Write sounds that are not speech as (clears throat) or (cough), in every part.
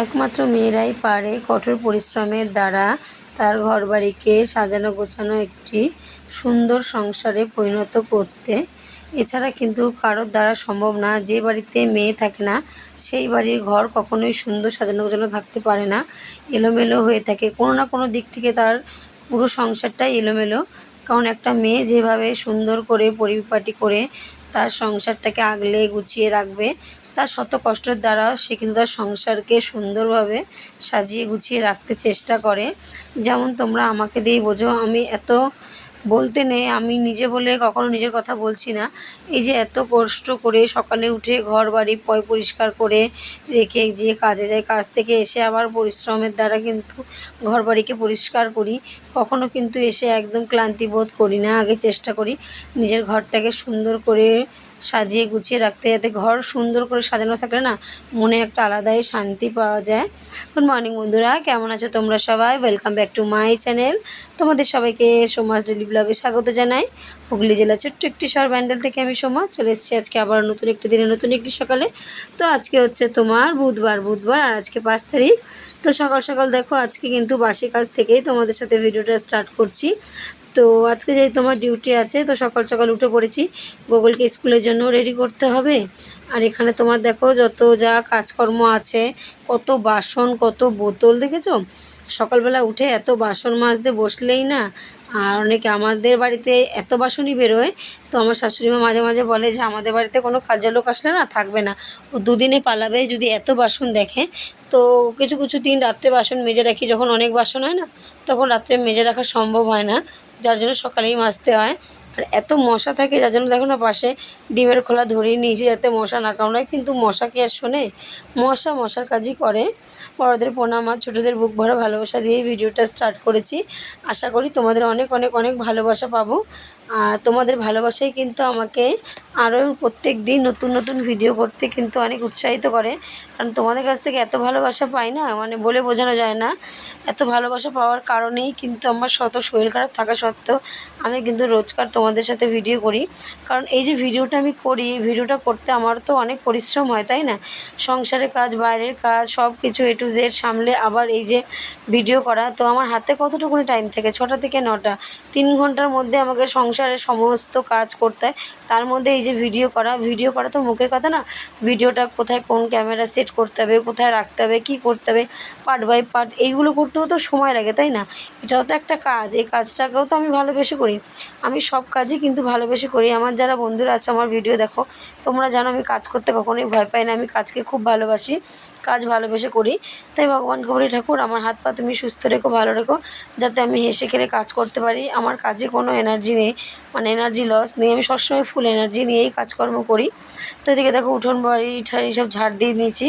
একমাত্র মেয়েরাই পারে কঠোর পরিশ্রমের দ্বারা তার ঘরবাড়িকে সাজানো গোছানো একটি সুন্দর সংসারে পরিণত করতে। এছাড়া কিন্তু কারোর দ্বারা সম্ভব না, যে বাড়িতে মেয়ে থাকে না, সেই বাড়ির ঘর কখনোই সুন্দর সাজানো গোছানো থাকতে পারে না। এলোমেলো হয়ে থাকে। কোনো না কোনো দিক থেকে তার পুরো সংসারটাই এলোমেলো। কারণ একটা মেয়ে যেভাবে সুন্দর করে পরিপাটি করে তার সংসারটাকে আগলে গুছিয়ে রাখবে তার শত কষ্টের দ্বারা সে কিন্তু তার সংসারকে সুন্দরভাবে সাজিয়ে গুছিয়ে রাখতে চেষ্টা করে। যেমন তোমরা আমাকে দিয়েই বোঝো, আমি এত বলতে নেই, আমি নিজে বলে কখনো নিজের কথা বলছি না। এই যে এত কষ্ট করে সকালে উঠে ঘর বাড়ি পয় পরিষ্কার করে রেখে যে কাজে যাই, কাজ থেকে এসে আবার পরিশ্রমের দ্বারা কিন্তু ঘর বাড়িকে পরিষ্কার করি, কখনো কিন্তু এসে একদম ক্লান্তি বোধ করি না। আগে চেষ্টা করি নিজের ঘরটাকে সুন্দর করে সাজিয়ে গুছিয়ে রাখতে যাতে ঘর সুন্দর করে সাজানো থাকলে না মনে একটা আলাদাই শান্তি পাওয়া যায়। গুড মর্নিং বন্ধুরা, কেমন আছো তোমরা সবাই? Welcome back to my channel তোমাদের সবাইকে সোমাস ডেলি ব্লগে স্বাগত জানাই। হুগলি জেলা ছোট্ট একটি শহর ব্যান্ডেল থেকে আমি সোমা, চলে এসেছি আজকে আবার নতুন একটি দিনে নতুন একটি সকালে। তো আজকে হচ্ছে তোমার বুধবার বুধবার আর আজকে পাঁচ তারিখ। তো সকাল সকাল দেখো, আজকে কিন্তু বাসি কাজ থেকেই তোমাদের সাথে ভিডিওটা স্টার্ট করছি। তো আজকে যেহেতু আমার ডিউটি আছে, তো সকাল সকাল উঠে পড়েছি। গুগলকে স্কুলের জন্য রেডি করতে হবে। আর এখানে তোমার দেখো যত যা কাজকর্ম আছে, কত বাসন, কত বোতল, দেখেছ? সকালবেলা উঠে এত বাসন মাজতে বসলেই না আর অনেকে আমাদের বাড়িতে এত বাসনই বেরোয়, তো আমার শাশুড়ি মা মাঝে মাঝে বলে যে আমাদের বাড়িতে কোনো কাজের লোক আসলে না থাকবে না। ও দুদিনে পালাবে যদি এত বাসন দেখে। তো কিছু কিছু দিন রাত্রে বাসন মেজে রাখি, যখন অনেক বাসন হয় না, তখন রাত্রে মেজে রাখা সম্ভব হয় না, যার জন্য সকালেই মাজতে হয়। আর এত মশা থাকে যার জন্য দেখো না পাশে ডিমের খোলা ধরিয়ে নিয়েছি যাতে মশা না কামড়ায়। কিন্তু মশা কি আর শোনে? মশা মশার কাজই করে। বড়োদের প্রণাম আর ছোটোদের বুক ভরা ভালোবাসা দিয়ে ভিডিওটা স্টার্ট করেছি। আশা করি তোমাদের অনেক অনেক অনেক ভালোবাসা পাবো। আর তোমাদের ভালোবাসাই কিন্তু আমাকে আরও প্রত্যেক দিন নতুন নতুন ভিডিও করতে কিন্তু অনেক উৎসাহিত করে। কারণ তোমাদের কাছ থেকে এত ভালোবাসা পাই না মানে বলে বোঝানো যায় না। এত ভালোবাসা পাওয়ার কারণেই কিন্তু আমার শত শরীর খারাপ থাকা সত্ত্বেও আমি কিন্তু রোজকার তোমাদের সাথে ভিডিও করি। কারণ এই যে ভিডিওটা আমি করি ভিডিওটা করতে আমার তো অনেক পরিশ্রম হয়, তাই না? সংসারের কাজ, বাইরের কাজ সব কিছু এ টু জেড সামলে আবার এই যে ভিডিও করা। তো আমার হাতে কতটুকুনি টাইম থাকে? ছটা থেকে নটা। তিন ঘণ্টার মধ্যে আমাকে সংসারের সমস্ত কাজ করতে হয়। তার মধ্যে এই যে ভিডিও করা ভিডিও করা তো মুখের কথা না? ভিডিওটা কোথায়, কোন ক্যামেরা সেট করতে হবে, কোথায় রাখতে হবে, কী করতে হবে পার্ট বাই পার্ট এইগুলো করতেও তো সময় লাগে, তাই না? এটাও তো একটা কাজ, এই কাজটাকেও তো আমি ভালোবেসে করি। আমি সব কাজই কিন্তু ভালোবেসে করি। আমার যারা বন্ধুরা আছে, আমার ভিডিও দেখো, তোমরা জানো আমি কাজ করতে কখনোই ভয় পাই না। আমি কাজকে খুব ভালোবাসি। কাজ ভালোবেসে করি। তাই ভগবানকে বলি, ঠাকুর, আমার হাত পা তুমি সুস্থ রেখো, ভালো রেখো, যাতে আমি হেসে খেলে কাজ করতে পারি। আমার কাজে কোনো এনার্জি নেই মানে এনার্জি লস নেই। আমি সবসময় ফুল এনার্জি নিয়েই কাজকর্ম করি। তো এদিকে দেখো, উঠোন, বাড়ি, ঠাড়ি সব ঝাড় দিয়ে নিয়েছি।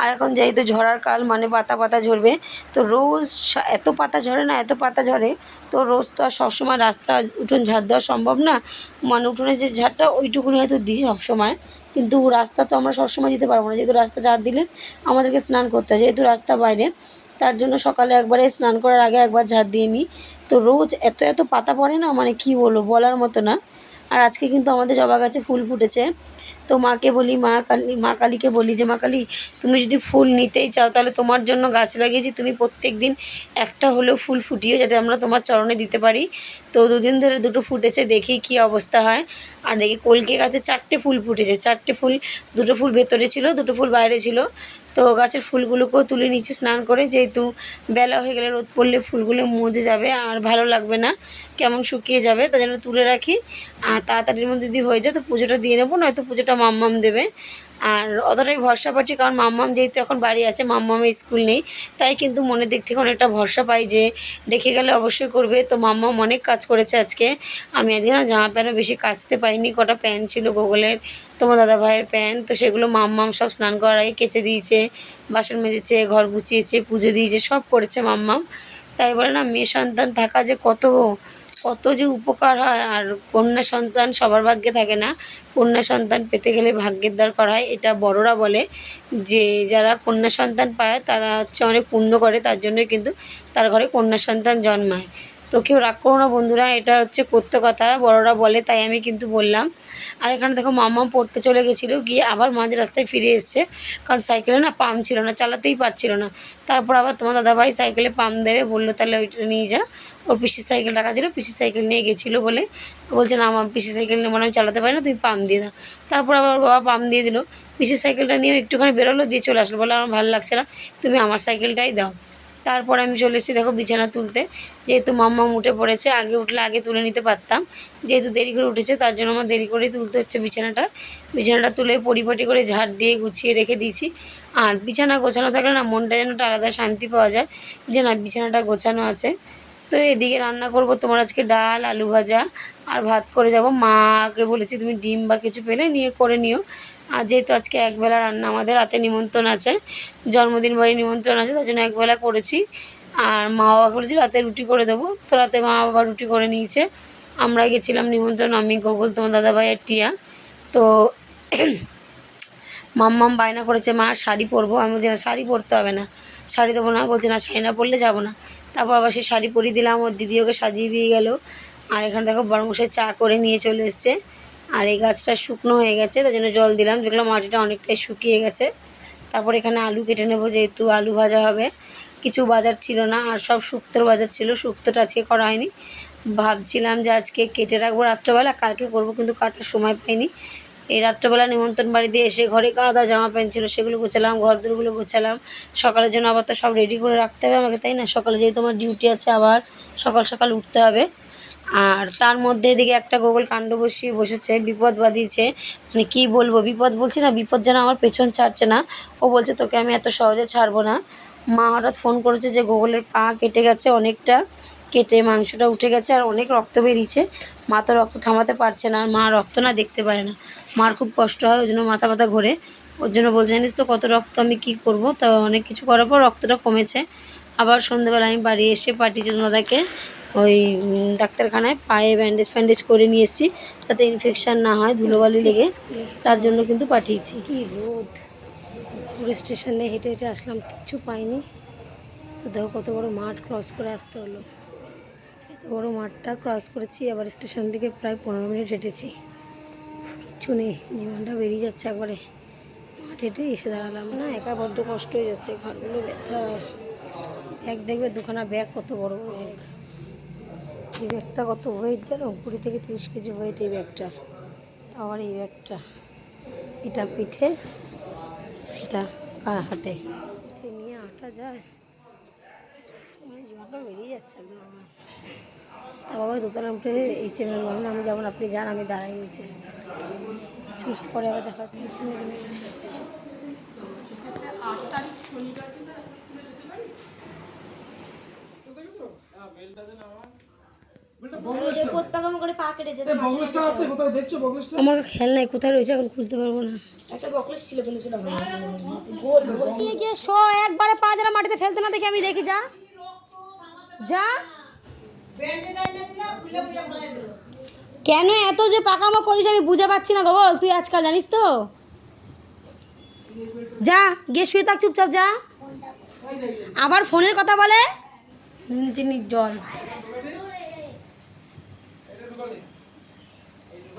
আর এখন যেহেতু ঝরার কাল মানে পাতা পাতা ঝরবে, তো রোজ এত পাতা ঝরে না, এত পাতা ঝরে, তো রোজ তো আর সবসময় রাস্তা উঠোন ঝাড় দেওয়া সম্ভব না। মানে উঠোনে যে ঝাড়টা, ওইটুকুনি হয়তো দিই সবসময়। কিন্তু রাস্তা তো আমরা সবসময় দিতে পারব না। যেহেতু রাস্তা চার দিলে আমাদেরকে স্নান করতে হয়, যেহেতু রাস্তা বাইরে, তার জন্য সকালে একবারে স্নান করার আগে একবার ঝাড় দিয়ে নিই। তো রোজ এত এত পাতা পড়ে না মানে কি বলব, বলার মতো না। আর আজকে কিন্তু আমাদের জবা গাছে ফুল ফুটেছে। তো মাকে বলি, মা কালী, মা কালীকে বলি যে, মা কালী, তুমি যদি ফুল নিতেই চাও তাহলে তোমার জন্য গাছ লাগিয়েছি। তুমি প্রত্যেক দিন একটা হলেও ফুল ফুটিও যাতে আমরা তোমার চরণে দিতে পারি। তো দুদিন ধরে দুটো ফুটেছে, দেখি কি অবস্থা হয়। আর দেখি কলকে গাছে চারটে ফুল ফুটেছে। চারটে ফুল, দুটো ফুল ভেতরে ছিল, দুটো ফুল বাইরে ছিল। তো গাছের ফুলগুলোকেও তুলে নিচ্ছি স্নান করে। যেহেতু বেলা হয়ে গেলে রোদ পড়লে ফুলগুলো মজে যাবে আর ভালো লাগবে না। কেমন শুকিয়ে যাবে তার জন্য তুলে রাখি। আর তাড়াতাড়ির মধ্যে যদি হয়ে যায় তো পুজোটা দিয়ে নেব, নয়তো পুজোটা মাম্মাম দেবে। আর অতটাই ভরসা পাচ্ছি, কারণ মাম্মাম যেহেতু এখন বাড়ি আছে, মাম্মামের স্কুল নেই, তাই কিন্তু মনের দিক থেকে অনেকটা ভরসা পাই যে ডেকে গেলে অবশ্যই করবে। তো মাম্মাম অনেক কাজ করেছে আজকে। আমি আজকে না জামা প্যান্টও বেশি কাচতে পারিনি, কটা প্যান্ট ছিল গোগলের, তোমার দাদা ভাইয়ের প্যান্ট তো সেগুলো মাম্মাম সব স্নান করার আগে কেচে দিয়েছে, বাসন মেজেছে, ঘর গুছিয়েছে, পুজো দিয়েছে, সব করেছে মাম্মাম। তাই বলে না, মেয়ে সন্তান থাকা যে কত কত যে উপকার হয়, আর কন্যা সন্তান সবার ভাগ্যে থাকে না। কন্যা সন্তান পেতে গেলে ভাগ্যের দরকার হয়। এটা বড়রা বলে যে, যারা কন্যা সন্তান পায়, তারা হচ্ছে অনেক পুণ্য করে, তার জন্যই কিন্তু তার ঘরে কন্যা সন্তান জন্মায়। তো কেউ রাগ করো না বন্ধুরা, এটা হচ্ছে করতে কথা, বড়রা বলে তাই আমি কিন্তু বললাম। আর এখানে দেখো মাম্মা পড়তে চলে গেছিল, গিয়ে আবার মাঝ রাস্তায় ফিরে এসছে। কারণ সাইকেলে না পাম্প ছিল না, চালাতেই পারছিল না। তারপর আবার তোমার দাদাভাই সাইকেলে পাম্প দেবে, বলল তাহলে ওইটা নিয়ে যা। ওর পিসির সাইকেল রাখা ছিল পিসির সাইকেল নিয়ে গেছিল বলে। বলছে, না আমার পিসির সাইকেল নিয়ে মানে আমি চালাতে পারি না, তুমি পাম্প দিয়ে দাও। তারপর আবার বাবা পাম্প দিয়ে দিল। পিসির সাইকেলটা নিয়ে একটুখানি বেরোলো, দিয়ে চলে আসলো। বলে, আমার ভালো লাগছে না, তুমি আমার সাইকেলটাই দাও। তারপর আমি চলে এসেছি দেখো বিছানা তুলতে। যেহেতু মাম্মা উঠে পড়েছে, আগে উঠলে আগে তুলে নিতে পারতাম। যেহেতু দেরি করে উঠেছে, তার জন্য আমার দেরি করেই তুলতে হচ্ছে বিছানাটা। বিছানাটা তুলে পরিপাটি করে ঝাড় দিয়ে গুছিয়ে রেখে দিয়েছি। আর বিছানা গোছানো থাকলে না, মনটা যেন একটা আলাদা শান্তি পাওয়া যায় যে না, বিছানাটা গোছানো আছে। তো এদিকে রান্না করব, তোমার আজকে ডাল, আলু ভাজা, আর ভাত করে যাব। মাকে বলেছি, তুমি ডিম বা কিছু পেলে নিয়ে, করে নিও। আর যেহেতু আজকে একবেলা রান্না, আমাদের রাতে নিমন্ত্রণ আছে, জন্মদিন বাড়ি নিমন্ত্রণ আছে, তার জন্য একবেলা করেছি। আর মা বাবা বলেছি রাতে রুটি করে দেবো, তো রাতে মা বাবা রুটি করে নিয়েছে। আমরা গেছিলাম নিমন্ত্রণ, আমি, গোকুল, তোমার দাদাভাই আর টিয়া। তো (clears throat) মাম্মাম বায়না করেছে, মা, শাড়ি পরবো। আমি বলছি, না, শাড়ি পরতে হবে না। শাড়ি দেবো না? বলছে, না, শাড়ি না পরলে যাব না। তারপর আবার সে শাড়ি পরিয়ে দিলাম, ওর দিদি ওকে সাজিয়ে দিয়ে গেল। আর এখানে দেখো বড়মশাই চা করে নিয়ে চলে এসছে। আর এই গাছটা শুকনো হয়ে গেছে, তার জন্য জল দিলাম। দেখলাম মাটিটা অনেকটাই শুকিয়ে গেছে। তারপর এখানে আলু কেটে নেব, যেহেতু আলু ভাজা হবে। কিছু বাজার ছিল না, আর সব শুক্তোর বাজার ছিল, শুক্তোটা আজকে করা হয়নি। ভাবছিলাম যে আজকে কেটে রাখব রাত্রেবেলা, কালকে করব, কিন্তু কাটার সময় পাইনি। এই রাত্রেবেলা নিমন্ত্রণ বাড়িতে এসে ঘরে কাদা জামা প্যান্ট ছিল, সেগুলো গোছালাম, ঘর দরগুলো গোছালাম। সকালের জন্য আবার তো সব রেডি করে রাখতে হবে আমাকে, তাই না? সকালে যেহেতু আমার ডিউটি আছে আবার সকাল সকাল উঠতে হবে। আর তার মধ্যে এদিকে একটা গোগল কাণ্ড বসিয়ে বসেছে, বিপদ বাঁধিয়েছে। মানে কী বলব, বিপদ বলছি না, বিপদ যেন আমার পেছন ছাড়ছে না। ও বলছে, তোকে আমি এত সহজে ছাড়বো না। মা হঠাৎ ফোন করেছে যে গোগলের পা কেটে গেছে অনেকটা, কেটে মাংসটা উঠে গেছে আর অনেক রক্ত বেরিয়েছে। মা তো রক্ত থামাতে পারছে না, আর মা রক্ত না দেখতে পারে না। মার খুব কষ্ট হয়, ওই জন্য মাথা মাথা ঘোরে। ওর জন্য বলছে, জানিস তো কত রক্ত আমি কি করব? তা অনেক কিছু করার পর রক্তটা কমেছে। আবার সন্ধ্যেবেলা আমি বাড়ি এসে পাঠিয়েছি দাদাকে ওই ডাক্তারখানায় পায়ে ব্যান্ডেজ ফ্যান্ডেজ করে নিয়ে এসেছি যাতে ইনফেকশান না হয় ধুলোবালি লেগে। তার জন্য কিন্তু পাঠিয়েছি। কি রোদ। পুরো স্টেশনে হেঁটে হেঁটে আসলাম, কিচ্ছু পাইনি। তো দেখো কত বড় মাঠ ক্রস করে আসতে হলো। এত বড় মাঠটা ক্রস করেছি, আবার স্টেশন থেকে প্রায় পনেরো মিনিট হেঁটেছি। কিচ্ছু নেই, জীবনটা বেরিয়ে যাচ্ছে একবারে। মাঠ হেঁটে এসে দাঁড়ালাম। না, একা বড্ড কষ্ট হয়ে যাচ্ছে, ঘরগুলো ব্যথা। ব্যাগ দেখবে, দুখানা ব্যাগ কত বড়। বড় ব্যাগ এই ব্যাগটা কত ওয়েট জানো? কুড়ি থেকে তিরিশ কেজি ওয়েট এই ব্যাগটা। আবার এই ব্যাগটা। এটা পিঠে এটা পা- হাতে? নিয়ে আটা যায়। আমার জীবনটা বেরিয়ে যাচ্ছে একদম আমার। তা বাবা দোতলা উঠে এই চেমের বললেন আমি যেমন আপনি যান আমি দাঁড়াই নিচে চলো পরে আবার দেখা হচ্ছে। চেমের প্রত্যেকম করে পা কেটে যেতে বগলেসটা আছে কোথাও দেখছ বগলেসটা আমার খেয়াল নাই কোথায় রয়েছে এখন খুঁজতে পারব না। একটা বকলেস ছিল কিন্তু সেটা গোল গোল। গিয়ে শো একবারে পা মাটিতে ফেলতে না দেখে আমি দেখি যা। যা। কেন এত যে পাকামো করিস আমি বুঝে পাচ্ছি না গোবল তুই আজকাল জানিস তো। যা গিয়ে শুয়ে থাক চুপচাপ যা। আবার ফোনের কথা বলে। জল।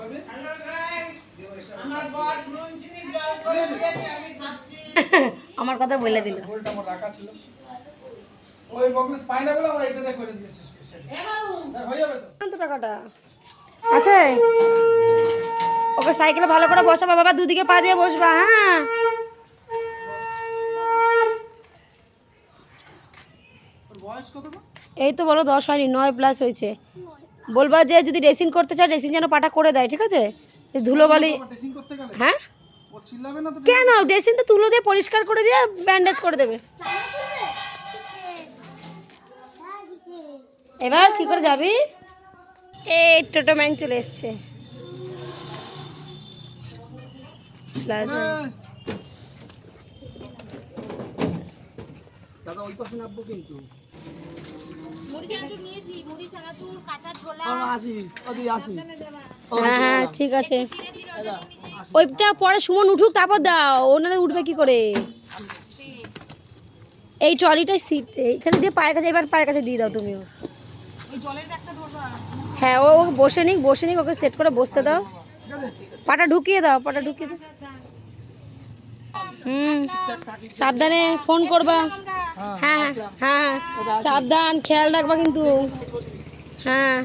(laughs) আমার কথা বলে দিল। রাখা ছিল। ওই বগলেস পাই না বলে আমার এটা দিয়ে করে দিয়েছে। হয়ে যাবে তো? তো টাকাটা। আছে ওকে সাইকেলে ভালো করে বসাবা বাবা দুদিকে পা দিয়ে বসবা হ্যাঁ? এই তো বলো দশ হয়নি নয় প্লাস হয়েছে। বলবা যে যদি ড্রেসিং করতে চায় ড্রেসিং যেন পাটা করে দেয় ঠিক আছে? ধুলোবালি করতে গেলে? হ্যাঁ? কেন? ড্রেসিং তো তুলো দিয়ে পরিষ্কার করে দিয়ে ব্যান্ডেজ করে দেবে। এবার কি করে যাবি? এই টোটো ম্যান চলে এসছে। দাদা ওই পাশে নামবো কিন্তু। হ্যাঁ হ্যাঁ ঠিক আছে। ওইটা পরে সুমন উঠুক তারপর দাও। ওনারা উঠবে কি করে? এই ট্রলিটাই সিট এইখানে দিয়ে পায়ের কাছে এবার পায়ের কাছে দিয়ে দাও তুমি ওর হ্যাঁ ও ও বসে নিক বসে নিক ওকে সেট করে বসতে দাও। পাটা ঢুকিয়ে দাও পাটা ঢুকিয়ে দাও। হুম, সাবধানে ফোন করবা। হ্যাঁ হ্যাঁ সাবধান, খেয়াল রাখবা কিন্তু। হ্যাঁ।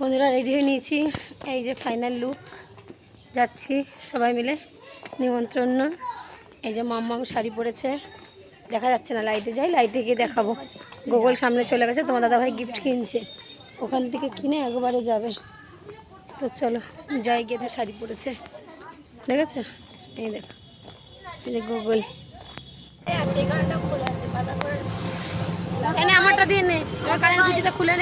বন্ধুরা রেডি হয়ে নিয়েছি। এই যে ফাইনাল লুক যাচ্ছি সবাই মিলে। নিমন্ত্রণ। এই যে মাম্মাম শাড়ি পরেছে। দেখা যাচ্ছে না লাইটে যাই লাইটে গিয়ে দেখাবো। গুগল সামনে চলে গেছে, তোমার দাদাভাই গিফট কিনছে। ওখান থেকে কিনে একবারে যাবে। তো চলো, যাই গিয়ে শাড়ি পরেছে। ঠিক আছে? এই দেখো, এই যে গুগল আমারটা দিয়ে আমার খুলে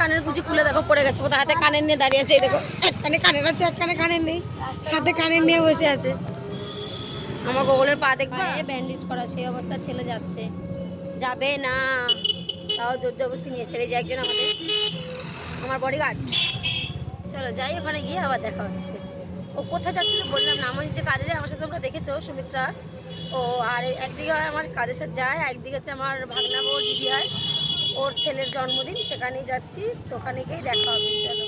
কানের খুলে দেখো, পড়ে গেছে হাতে কানের নিয়ে দাঁড়িয়ে আছে দেখো। কানের আছে কানের নেই। হাতে নিয়ে বসে আছে। আমার গোগলের পা দেখবে ব্যান্ডেজ করা, সেই অবস্থা, ছেলে যাচ্ছে। যাবে না। তাও জোর জবস্তি নিয়ে ছেড়ে যায় একজন আমাদের। আমার বডিগার্ড চলো যাই, ওখানে গিয়ে আবার দেখা হচ্ছে। ও কোথায় যাচ্ছে তো বললাম না। আমার যে কাজে যায়, আমার সাথে তোমরা দেখেছ, সুমিত্রা। ও, আর একদিকে হয় আমার কাজের সাথে যায় একদিকে হচ্ছে আমার ভাগনা বউ দিদি হয়। ওর ছেলের জন্মদিন, সেখানেই যাচ্ছি। তো ওখানে গিয়েই দেখা হবে, চলো।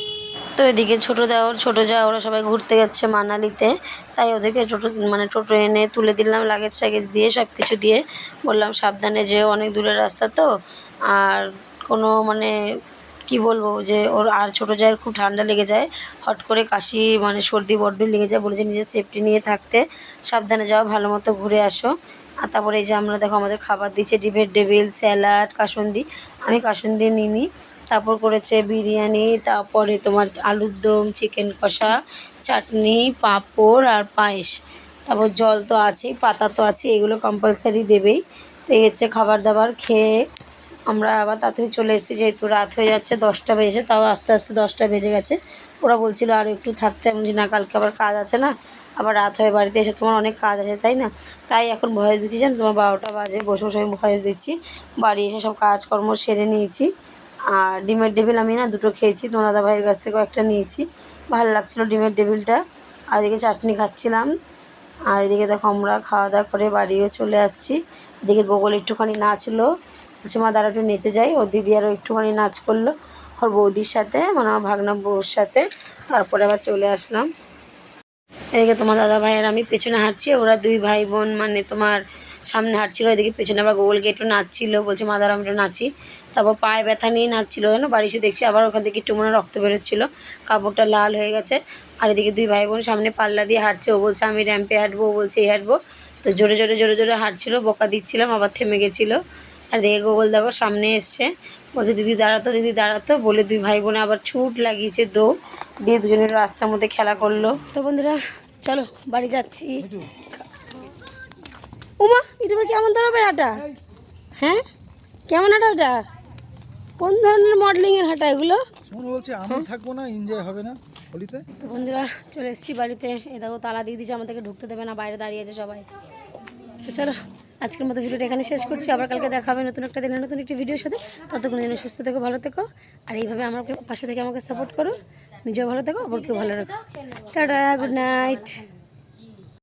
তো এদিকে ছোটো দেওয়ার ছোটো যা ওরা সবাই ঘুরতে যাচ্ছে মানালিতে। তাই ওদেরকে টোটো মানে টোটো এনে তুলে দিলাম লাগেজ টাগেজ দিয়ে সব কিছু দিয়ে। বললাম সাবধানে যে অনেক দূরের রাস্তা তো। আর কোনো মানে কি বলব, যে ওর আর ছোটো জায়ের খুব ঠান্ডা লেগে যায়। হট করে কাশি মানে সর্দি বড্ড লেগে যায়, বলেছে নিজের সেফটি নিয়ে থাকতে। সাবধানে যাও, ভালো মতো ঘুরে আসো। আর তারপরে এই যে আমরা দেখো, আমাদের খাবার দিচ্ছে ডিভের ডেভিল, স্যালাড, কাসন্দি। আমি কাসন্দি নিইনি। তারপর করেছে বিরিয়ানি, তারপরে তোমার আলুর দম চিকেন কষা, চাটনি, পাঁপড় আর পায়েস। তারপর জল তো আছেই, পাতা তো আছে এগুলো কম্পালসারি দেবেই। তো এই হচ্ছে খাবার দাবার, খেয়ে আমরা আবার তাড়াতাড়ি চলে এসেছি, যেহেতু রাত হয়ে যাচ্ছে, দশটা বেজে, তাও আস্তে আস্তে দশটা বেজে গেছে। ওরা বলছিল আর একটু থাকতে আমি বলছি, না, কালকে আবার কাজ আছে না, আবার রাত হয়ে বাড়িতে এসে তোমার অনেক কাজ আছে, তাই না? তাই এখন ভয়েস দিচ্ছি, জান, তোমার বারোটা বাজে, বসে বসে আমি ভয়েস দিচ্ছি। বাড়ি এসে সব কাজকর্ম সেরে নিয়েছি। আর ডিমের ডেবিল আমি না দুটো খেয়েছি, তোমার দাদা ভাইয়ের কাছ থেকেও একটা নিয়েছি। ভালো লাগছিল ডিমের ডেবিলটা আর এদিকে চাটনি খাচ্ছিলাম। আর এদিকে দেখো আমরা খাওয়া দাওয়া করে বাড়িও চলে আসছি। এদিকে গোগল একটুখানি নাচলো। বলছে মা দাঁড়া একটু নেচে যাই। ওর দিদি আরও একটুখানি নাচ করল। ওর বৌদির সাথে মানে আমার ভাগনা বউর সাথে। তারপরে আবার চলে আসলাম। এদিকে তোমার দাদা ভাইয়ের আমি পেছনে হাঁটছি। ওরা দুই ভাই বোন মানে তোমার সামনে হাঁটছিল, এদিকে পেছনে আবার গোগলকে একটু নাচছিল। বলছে, মা দাঁড়া আমি একটু নাচি। তারপর পায়ে ব্যথা নিয়ে নাচছিল। জানো বাড়ি এসে দেখছি আবার ওখান থেকে একটু মনে রক্ত বেরোচ্ছিলো। কাপড়টা লাল হয়ে গেছে। আর এদিকে দুই ভাই বোন সামনে পাল্লা দিয়ে হাঁটছে। ও বলছে, আমি র্যাম্পে হাঁটবো, ও বলছে, এই হাঁটবো। তো জোরে জোরে জোরে জোরে হাঁটছিল, বকা দিচ্ছিলাম, আবার থেমে গেছিল। আর দেখে গোগল দেখো সামনে এসছে। বলছে দিদি দাঁড়াতো দিদি দাঁড়াতো বলে দুই ভাই বোনে আবার ছুট লাগিয়েছে দৌড় দিয়ে দুজনের রাস্তার মধ্যে খেলা করল। তো বন্ধুরা চলো বাড়ি যাচ্ছি। উমা এটা কেমন ধরনের হাঁটা? হ্যাঁ? কেমন হাঁটা ওটা? কোন ধরনের মডেলিংয়ের হাঁটা এগুলো? বলছে আমি থাকব না এনজয় হবে না হোলিতে। তো বন্ধুরা চলে এসেছি বাড়িতে। এ দেখো তালা দিয়ে দিয়েছে আমাদেরকে ঢুকতে দেবে না বাইরে দাঁড়িয়ে আছে সবাই। তো চলো আজকের মতো ভিডিওটা এখানে শেষ করছি। আবার কালকে দেখা হবে নতুন একটা দিনের নতুন একটি ভিডিওর সাথে। ততক্ষণ যেন সুস্থ থেকো, ভালো থেকো। আর এইভাবে আমাকে পাশে থেকে আমাকে সাপোর্ট করো। নিজেও ভালো থেকো, অপরকেও ভালো রাখো। Tata good night